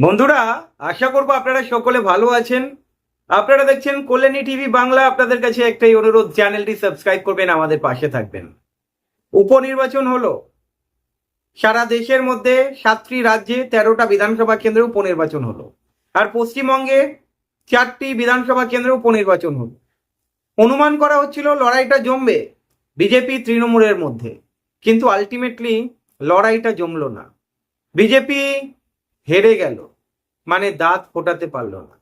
বন্ধুরা, আশা করব আপনারা সকলে ভালো আছেন। আপনারা দেখছেন কল্যাণী টিভি বাংলা। আপনাদের কাছে একটাই অনুরোধ, চ্যানেলটি সাবস্ক্রাইব করবেন, আমাদের পাশে থাকবেন। উপনির্বাচন হলো। সারা দেশের মধ্যে সাতটি রাজ্যে তেরোটা বিধানসভা কেন্দ্রে উপনির্বাচন হলো। আর পশ্চিমবঙ্গে চারটি বিধানসভা কেন্দ্রে উপনির্বাচন হলো। অনুমান করা হচ্ছিল লড়াইটা জমবে বিজেপি তৃণমূলের মধ্যে। কিন্তু আলটিমেটলি লড়াইটা জমলো না। বিজেপি হেরে গেল। মানে দাঁত ফোটাতে পারল না।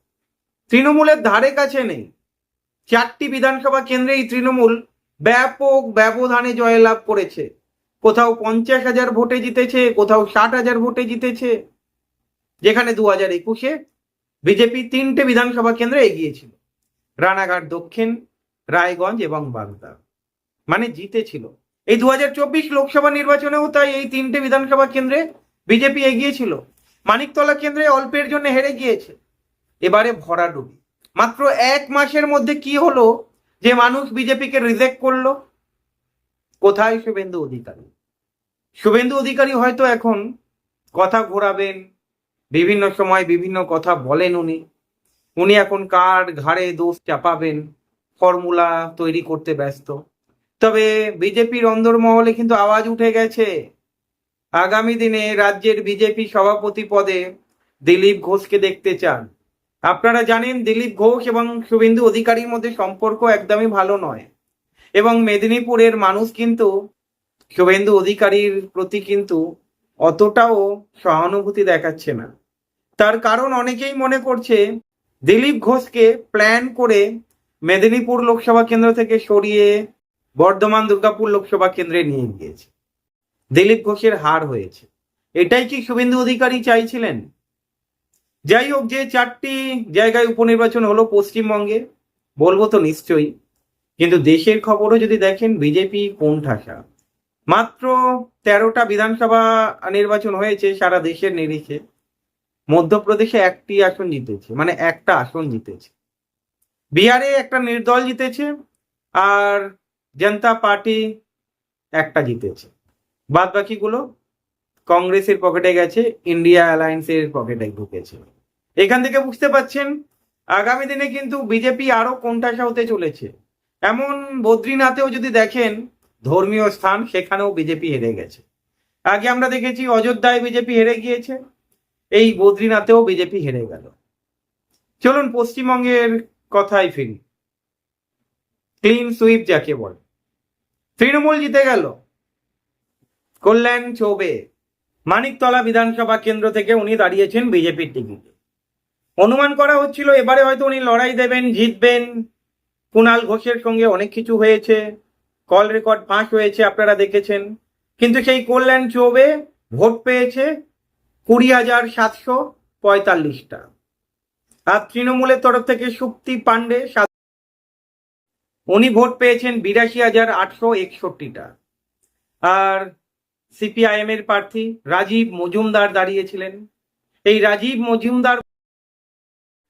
তৃণমূলের ধারে কাছে নেই। চারটি বিধানসভা কেন্দ্রেই তৃণমূল ব্যাপক ব্যবধানে জয়লাভ করেছে। কোথাও পঞ্চাশ হাজার ভোটে জিতেছে, কোথাও ষাট হাজার ভোটে জিতেছে। যেখানে দু হাজার একুশে বিজেপি তিনটে বিধানসভা কেন্দ্রে এগিয়েছিল রানাঘাট দক্ষিণ, রায়গঞ্জ এবং বাগদা। মানে জিতেছিল। এই দু হাজার চব্বিশ লোকসভা নির্বাচনেও তাই এই তিনটে বিধানসভা কেন্দ্রে বিজেপি এগিয়েছিল মানিকতলা কেন্দ্রে অল্পের জন্য হেরে গিয়েছে। এবারে ভরাডুবি মাত্র এক মাসের মধ্যে কি হলো যে মানুষ বিজেপিকে রিজেক্ট করল? কোথায় শুভেন্দু অধিকারী? শুভেন্দু অধিকারী হয়তো এখন কথা ঘোরাবেন, বিভিন্ন সময় বিভিন্ন কথা বলেন উনি। উনি এখন কার ঘাড়ে দোষ চাপাবেন? ফর্মুলা তৈরি করতে ব্যস্ত। তবে বিজেপির অন্দরমহলে কিন্তু আওয়াজ উঠে গেছে। আগামী দিনে রাজ্যের বিজেপি সভাপতি পদে দিলীপ ঘোষকে দেখতে চান। আপনারা জানেন, দিলীপ ঘোষ এবং শুভেন্দু অধিকারীর মধ্যে সম্পর্ক একদমই ভালো নয়। এবং মেদিনীপুরের মানুষ কিন্তু শুভেন্দু অধিকারীর প্রতি কিন্তু অতটাও সহানুভূতি দেখাচ্ছে না। তার কারণ অনেকেই মনে করছে, দিলীপ ঘোষকে প্ল্যান করে মেদিনীপুর লোকসভা কেন্দ্র থেকে সরিয়ে বর্ধমান দুর্গাপুর লোকসভা কেন্দ্রে নিয়ে গিয়েছে। দিলীপ ঘোষের হার হয়েছে। এটাই কি শুভেন্দু অধিকারী চাইছিলেন? যাই হোক, যে চারটি জায়গায় উপনির্বাচন হলো পশ্চিমবঙ্গে, বলব তো নিশ্চয়ই। কিন্তু দেশের খবরও যদি দেখেন, বিজেপি কোন ঠাসা। মাত্র তেরোটা বিধানসভা নির্বাচন হয়েছে সারা দেশের নিরিখে। মধ্যপ্রদেশে একটি আসন জিতেছে মানে একটা আসন জিতেছে। বিহারে একটা নির্দল জিতেছে, আর জনতা পার্টি একটা জিতেছে। বাদ বাকিগুলো কংগ্রেসের পকেটে গেছে, ইন্ডিয়া অ্যালায়েন্সের পকেটে ঢুকেছে। এখান থেকে বুঝতে পাচ্ছেন, আগামী দিনে কিন্তু বিজেপি আরও কোনঠাসা হতে চলেছে। এমন বদ্রীনাথেও যদি দেখেন, ধর্মীয় স্থান, সেখানেও বিজেপি হেরে গেছে। আগে আমরা দেখেছি অযোধ্যায় বিজেপি হেরে গিয়েছে, এই বদ্রীনাথেও বিজেপি হেরে গেল। চলুন পশ্চিমবঙ্গের কথাই ফিরি। ক্লিন সুইপ যাকে বলে। তৃণমূল জিতে গেল। কল্যাণ চৌবে, মানিকতলা বিধানসভা কেন্দ্র থেকে উনি দাঁড়িয়েছেন বিজেপির টিকিটে অনুমান করা হচ্ছিল এবারে হয়তো উনি লড়াই দেবেন, জিতবেন। কুণাল ঘোষের সঙ্গে অনেক কিছু হয়েছে, কল রেকর্ড ফাঁস হয়েছে আপনারা দেখেছেন। কিন্তু সেই কল্যাণ চৌবে ভোট পেয়েছে কুড়ি হাজার সাতশো পঁয়তাল্লিশটা। আর তৃণমূলের তরফ থেকে সুপ্তি পাণ্ডে উনি ভোট পেয়েছেন বিরাশি হাজার আটশো একষট্টিটা। আর সিপিআইএম এর প্রার্থী রাজীব মজুমদার দাঁড়িয়েছিলেন। এই রাজীব মজুমদার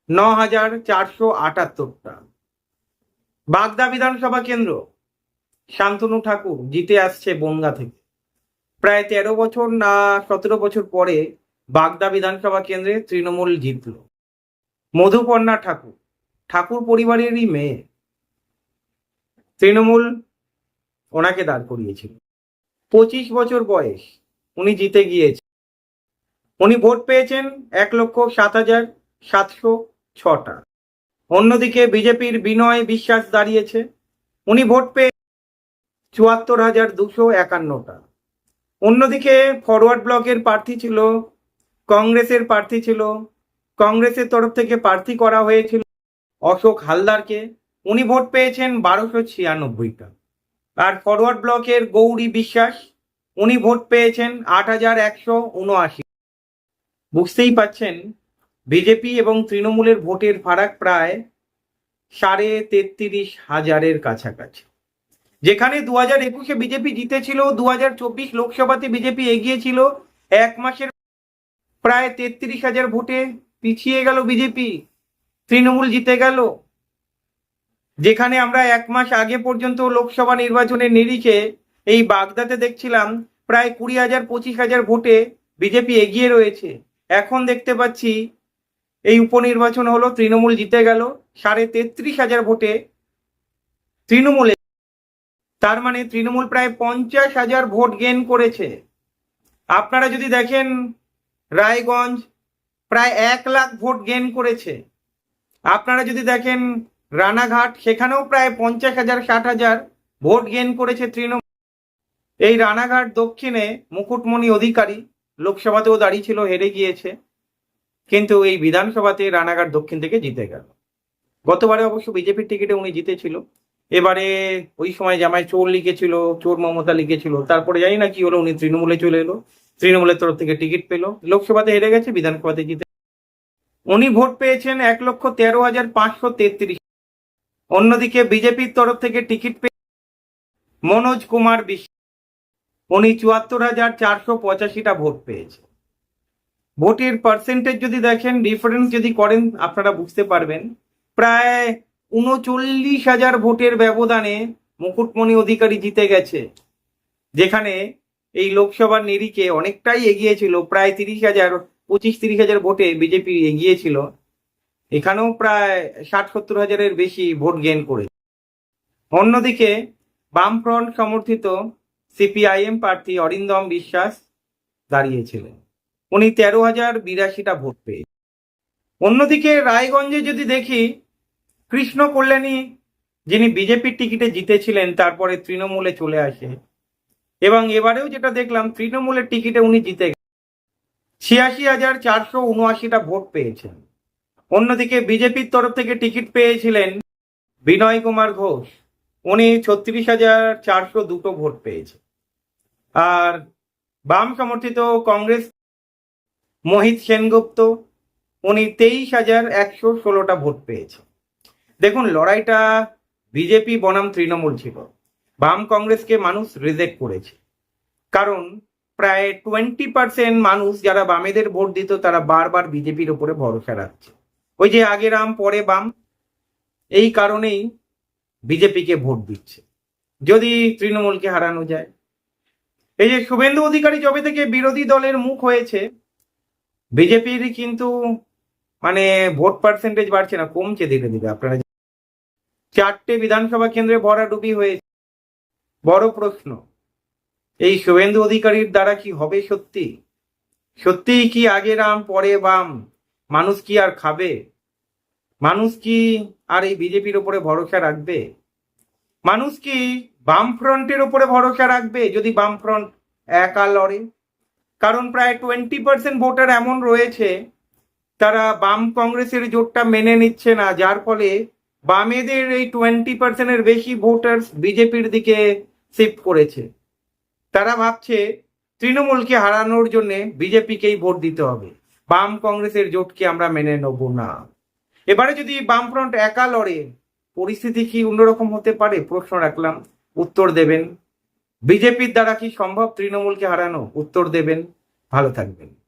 ন হাজার চারশো আটাত্তরটা। বাগদা বিধানসভা কেন্দ্র, শান্তনু ঠাকুর জিতে আসছে বনগা থেকে। প্রায় তেরো বছর না সতেরো বছর পরে বাগদা বিধানসভা কেন্দ্রে তৃণমূল জিতল। মধুপর্ণা ঠাকুর ঠাকুর পরিবারেরই মেয়ে। তৃণমূল ওনাকে দাঁড় করিয়েছিল। পঁচিশ বছর বয়স, উনি জিতে গিয়েছে উনি ভোট পেয়েছেন এক লক্ষ সাত হাজার সাতশো ছটা। অন্যদিকে বিজেপির বিনয় বিশ্বাস দাঁড়িয়েছে, উনি ভোট পেয়ে চুয়াত্তর হাজার দুশো একান্নটা। অন্যদিকে ফরওয়ার্ড ব্লকের প্রার্থী ছিল, কংগ্রেসের প্রার্থী ছিল, কংগ্রেসের তরফ থেকে প্রার্থী করা হয়েছিল অশোক হালদারকে। উনি ভোট পেয়েছেন বারোশো ছিয়ানব্বইটা। আর ফরওয়ার্ড ব্লকের গৌরী বিশ্বাস, উনি ভোট পেয়েছেন আট হাজার একশো উনআশি। বুঝতেই পাচ্ছেন, বিজেপি এবং তৃণমূলের ভোটের ফারাক প্রায় সাড়ে তেত্রিশ হাজারের কাছাকাছি। যেখানে দু হাজার একুশে বিজেপি জিতেছিল দু হাজার চব্বিশ লোকসভাতে বিজেপি এগিয়েছিল এক মাসের প্রায় তেত্রিশ হাজার ভোটে পিছিয়ে গেল বিজেপি। তৃণমূল জিতে গেল। যেখানে আমরা এক মাস আগে পর্যন্ত লোকসভা নির্বাচনের নিরিখে এই বাগদাতে দেখছিলাম, প্রায় কুড়ি হাজার, পঁচিশ হাজার ভোটে বিজেপি এগিয়ে রয়েছে। এখন দেখতে পাচ্ছি, এই উপনির্বাচন হলো, তৃণমূল জিতে গেল, সাড়ে তেত্রিশ হাজার ভোটে তৃণমূলে। তার মানে তৃণমূল প্রায় পঞ্চাশ হাজার ভোট গেন করেছে। আপনারা যদি দেখেন, রায়গঞ্জ প্রায় এক লাখ ভোট গেন করেছে। আপনারা যদি দেখেন রানাঘাট, সেখানেও প্রায় পঞ্চাশ হাজার, ষাট হাজার ভোট গেন করেছে তৃণমূল। এই রানাঘাট দক্ষিণে মুকুটমণি অধিকারী লোকসভাতেও দাঁড়িয়েছিল হেরে গিয়েছে। কিন্তু এই বিধানসভাতে রানাঘাট দক্ষিণ থেকে জিতে গেল। গতবারে অবশ্য বিজেপির টিকিটে উনি জিতেছিল। এবারে ওই সময় জামাই চোর লিখেছিল, চোর মমতা লিখেছিল। তারপরে জানি না কি হলো, উনি তৃণমূলে চলে এলো। তৃণমূলের তরফ থেকে টিকিট পেল। লোকসভাতে হেরে গেছে, বিধানসভাতে জিতে উনি ভোট পেয়েছেন এক লক্ষ তেরো হাজার পাঁচশো তেত্রিশ। অন্যদিকে বিজেপির তরফ থেকে টিকিট পেয়ে মনোজ কুমার বিশ্ব উনি চুয়াত্তর হাজার চারশো পঁচাশিটা ভোট পেয়েছে। ভোটের পার্সেন্টেজ যদি দেখেন ডিফারেন্স যদি করেন, আপনারা বুঝতে পারবেন। প্রায় উনচল্লিশ হাজার ভোটের ব্যবধানে মুকুটমণি অধিকারী জিতে গেছে, যেখানে এই লোকসভার নিরিখে অনেকটাই এগিয়েছিল প্রায় তিরিশ হাজার, পঁচিশ তিরিশ হাজার ভোটে বিজেপি এগিয়ে ছিল। এখানেও প্রায় ষাট সত্তর হাজারের বেশি ভোট গেন করে অন্যদিকে বামফ্রন্ট সমর্থিত সিপিআইএম প্রার্থী অরিন্দম বিশ্বাস দাঁড়িয়েছিলেন। উনি তেরো হাজার বিরাশিটা ভোট পেয়ে। অন্যদিকে রায়গঞ্জে যদি দেখি, কৃষ্ণ কল্যাণী, যিনি বিজেপির টিকিটে জিতেছিলেন, তারপরে তৃণমূলে চলে আসে। এবং এবারেও যেটা দেখলাম, তৃণমূলের টিকিটে উনি জিতে ছিয়াশি হাজার চারশো উনআশিটা ভোট পেয়েছেন। অন্যদিকে বিজেপির তরফ থেকে টিকিট পেয়েছিলেন বিনয় কুমার ঘোষ। উনি ছত্রিশ হাজার চারশো দুটো ভোট পেয়েছে। আর বাম সমর্থিত কংগ্রেস মোহিত সেনগুপ্ত, উনি তেইশ হাজার একশো ষোলোটা ভোট পেয়েছে। দেখুন, লড়াইটা বিজেপি বনাম তৃণমূল ছিল। বাম কংগ্রেসকে মানুষ রিজেক্ট করেছে। কারণ প্রায় টোয়েন্টি পার্সেন্ট মানুষ যারা বামেদের ভোট দিত, তারা বারবার বিজেপির উপরে ভরসা রাখছে। ওই যে আগে রাম পরে বাম, এই কারণেই বিজেপিকে ভোট দিচ্ছে। যদি তৃণমূলকে হারানো যায়। এই যে শুভেন্দু অধিকারী যবে থেকে বিরোধী দলের মুখ হয়েছে বিজেপির কিন্তু মানে ভোট পার্সেন্টেজ বাড়ছে না, কমছে ধীরে ধীরে। আপনারা চারটে বিধানসভা কেন্দ্রে ভরাডুবি হয়েছে। বড় প্রশ্ন, এই শুভেন্দু অধিকারীর দ্বারা কি হবে সত্যি? সত্যিই কি আগে রাম পরে বাম? মানুষ কি আর খাবে? মানুষ কি আর এই বিজেপির উপরে ভরসা রাখবে? মানুষ কি বাম ফ্রন্টের উপরে ভরসা রাখবে যদি বাম ফ্রন্ট একা লড়ে? কারণ প্রায় টোয়েন্টি পার্সেন্ট ভোটার এমন রয়েছে, তারা বাম কংগ্রেসের জোটটা মেনে নিচ্ছে না, যার ফলে বামেদের এই টোয়েন্টি পার্সেন্টের বেশি ভোটার বিজেপির দিকে শিফট করেছে। তারা ভাবছে, তৃণমূলকে হারানোর জন্য বিজেপিকেই ভোট দিতে হবে। বাম কংগ্রেসের জোটকে আমরা মেনে নেব না। এবারে যদি বামফ্রন্ট একা লড়ে, পরিস্থিতি কি অন্যরকম হতে পারে? প্রশ্ন রাখলাম। উত্তর দেবেন। বিজেপির দ্বারা কি সম্ভব? তৃণমূলকে হারানো? উত্তর দেবেন। ভালো থাকবেন।